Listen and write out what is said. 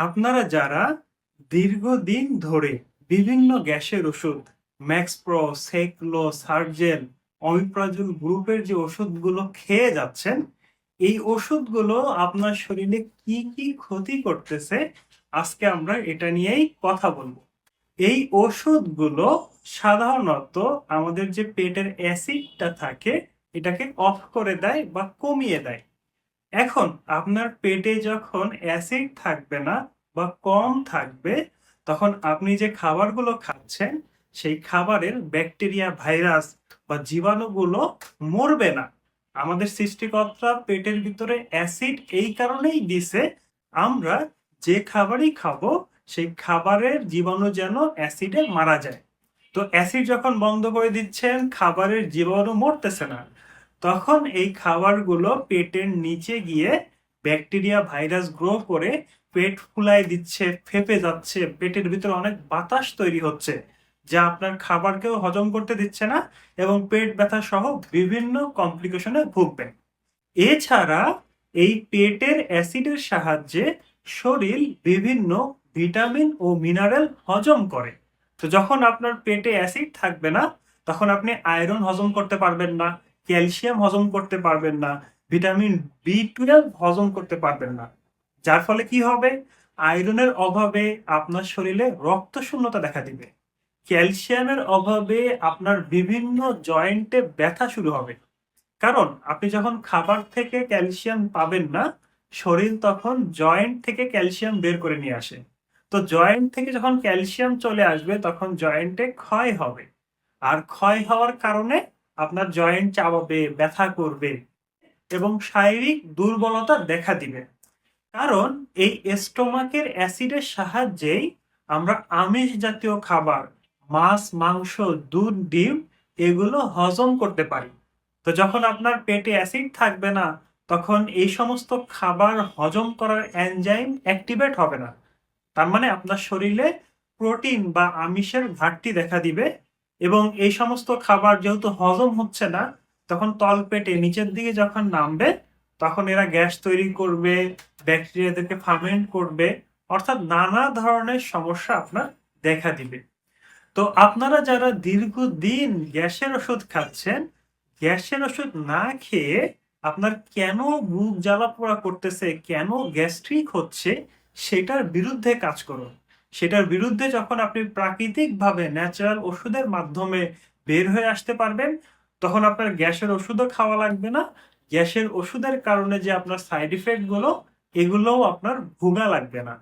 আপনারা যারা দীর্ঘদিন ধরে বিভিন্ন গ্যাসের ওষুধ ম্যাক্স ম্যাক্সপ্রো, সেকলো সার্জেন অমিপ্রাজুল গ্রুপের যে ওষুধগুলো খেয়ে যাচ্ছেন, এই ওষুধগুলো আপনার শরীরে কি কি ক্ষতি করতেছে, আজকে আমরা এটা নিয়েই কথা বলব। এই ওষুধগুলো সাধারণত আমাদের যে পেটের অ্যাসিডটা থাকে, এটাকে অফ করে দেয় বা কমিয়ে দেয়। এখন আপনার পেটে যখন অ্যাসিড থাকবে না বা কম থাকবে, তখন আপনি যে খাবারগুলো খাচ্ছেন, সেই খাবারের ব্যাকটেরিয়া ভাইরাস বা জীবাণুগুলো মরবে না। আমাদের সৃষ্টিকর্তা পেটের ভিতরে অ্যাসিড এই কারণেই দিছে, আমরা যে খাবারই খাব, সেই খাবারের জীবাণু যেন অ্যাসিডে মারা যায়। তো অ্যাসিড যখন বন্ধ করে দিচ্ছেন, খাবারের জীবাণু মরতেছে না। তখন এই খাবারগুলো পেটের নিচে গিয়ে ব্যাকটেরিয়া ভাইরাস গ্রো করে পেট ফুলাই দিচ্ছে, ফেপে যাচ্ছে, পেটের ভিতরে অনেক বাতাস তৈরি হচ্ছে, যা আপনার খাবারকেও হজম করতে দিচ্ছে না এবং পেট ব্যথা সহ বিভিন্ন কমপ্লিকেশনে ভুগবেন এছাড়া এই পেটের অ্যাসিডের সাহায্যে শরীর বিভিন্ন ভিটামিন ও মিনারেল হজম করে। তো যখন আপনার পেটে অ্যাসিড থাকবে না, তখন আপনি আয়রন হজম করতে পারবেন না ক্যালসিয়াম হজম করতে পারবেন না, ভিটামিন বি টুয়েলভ হজম করতে পারবেন না। যার ফলে কি হবে? আয়রনের অভাবে আপনার শরীরে রক্ত শূন্যতা দেখা দিবে। ক্যালসিয়ামের অভাবে আপনার বিভিন্ন জয়েন্টে ব্যথা শুরু হবে। কারণ আপনি যখন খাবার থেকে ক্যালসিয়াম পাবেন না, শরীর তখন জয়েন্ট থেকে ক্যালসিয়াম বের করে নিয়ে আসে। তো জয়েন্ট থেকে যখন ক্যালসিয়াম চলে আসবে, তখন জয়েন্টে ক্ষয় হবে। আর ক্ষয় হওয়ার কারণে আপনার জয়েন্ট চাবাবে, ব্যথা করবে এবং শারীরিক দুর্বলতা দেখা দিবে। কারণ এই স্টোমাকের অ্যাসিডের সাহায্যেই আমরা আমিষ জাতীয় খাবার, মাছ, মাংস, দুধ, ডিম এগুলো হজম করতে পারি। তো যখন আপনার পেটে অ্যাসিড থাকবে না, তখন এই সমস্ত খাবার হজম করার এনজাইম অ্যাক্টিভেট হবে না। তার মানে আপনার শরীরে প্রোটিন বা আমিষের ঘাটতি দেখা দিবে এবং এই সমস্ত খাবার যেহেতু হজম হচ্ছে না, তখন তলপেটে নিচের দিকে যখন নামবে, তখন এরা গ্যাস তৈরি করবে ব্যাকটেরিয়াদেরকে ফার্মেন্ট করবে, অর্থাৎ নানা ধরনের সমস্যা আপনার দেখা দিবে। তো আপনারা যারা দীর্ঘদিন গ্যাসের ওষুধ খাচ্ছেন, গ্যাসের ওষুধ না খেয়ে আপনার কেন বুক জ্বালা পোড়া করতেছে, কেন গ্যাস্ট্রিক হচ্ছে, সেটার বিরুদ্ধে কাজ করুন। সেটার বিরুদ্ধে যখন আপনি প্রাকৃতিকভাবে ন্যাচারাল ওষুধের মাধ্যমে বের হয়ে আসতে পারবেন, তখন আপনার গ্যাসের ওষুধও খাওয়া লাগবে না। গ্যাসের ওষুধের কারণে যে আপনার সাইড ইফেক্টগুলো, এগুলোও আপনার ভোগা লাগবে না।